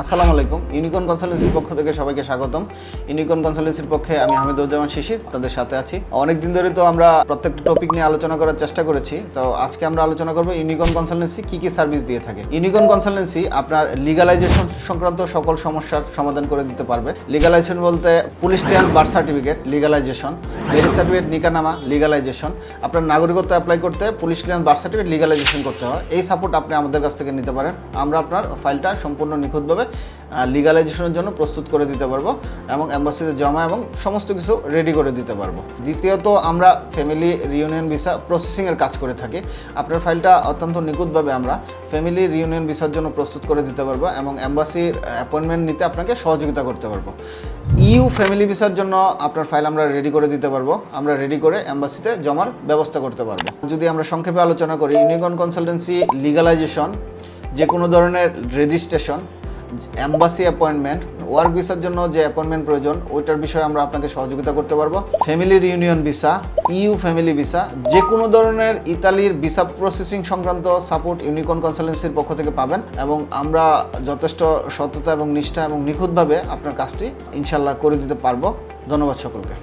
আসসালামু আলাইকুম। ইউনিকন কনসালটেন্সির পক্ষ থেকে সবাইকে স্বাগতম। ইউনিকন কনসালটেন্সির পক্ষে আমি হামিদুজ্জামান শিশির আপনাদের সাথে আছি। অনেক দিন ধরে তো আমরা প্রত্যেকটা টপিক নিয়ে আলোচনা করার চেষ্টা করেছি। তো আজকে আমরা আলোচনা করব ইউনিকন কনসালটেন্সি কি কি সার্ভিস দিয়ে থাকে। ইউনিকন কনসালটেন্সি আপনার লিগালাইজেশন সংক্রান্ত সকল সমস্যার সমাধান করে দিতে পারবে। লিগালাইজেশন বলতে police clear birth certificate legalization marriage certificate নিকানামা legalisation আপনার নাগরিকত্ব অ্যাপ্লাই করতে police clear birth certificate legalization করতে হয়। এই সাপোর্ট আপনি আমাদের কাছ থেকে নিতে পারেন। আমরা আপনার ফাইলটা সম্পূর্ণ নিখুঁতভাবে লিগালাইজেশনের জন্য প্রস্তুত করে দিতে পারব এবং অ্যাম্বাসিতে জমা এবং সমস্ত কিছু রেডি করে দিতে পারব। দ্বিতীয়ত, আমরা ফ্যামিলি রিউনিয়ন ভিসা প্রসেসিংয়ের কাজ করে থাকি। আপনার ফাইলটা অত্যন্ত নিখুঁতভাবে আমরা ফ্যামিলি রিউনিয়ন ভিসার জন্য প্রস্তুত করে দিতে পারব এবং অ্যাম্বাসির অ্যাপয়েন্টমেন্ট নিতে আপনাকে সহযোগিতা করতে পারব। ইউ ফ্যামিলি ভিসার জন্য আপনার ফাইল আমরা রেডি করে দিতে পারব। আমরা রেডি করে অ্যাম্বাসিতে জমার ব্যবস্থা করতে পারব। যদি আমরা সংক্ষেপে আলোচনা করি ইউনিকন কনসালটেন্সি লিগালাইজেশন যে কোনো ধরনের রেজিস্ট্রেশন অ্যাম্বাসি অ্যাপয়েন্টমেন্ট ওয়ার্ক ভিসার জন্য যে অ্যাপয়েন্টমেন্ট প্রয়োজন, ওইটার বিষয়ে আমরা আপনাকে সহযোগিতা করতে পারব। Family reunion visa EU family visa যে কোনো ধরনের ইতালির ভিসা প্রসেসিং সংক্রান্ত সাপোর্ট ইউনিকন কনসালটেন্সির পক্ষ থেকে পাবেন এবং আমরা যথেষ্ট সততা এবং নিষ্ঠা এবং নিখুঁতভাবে আপনার কাজটি ইনশাল্লাহ করে দিতে পারব। ধন্যবাদ সকলকে।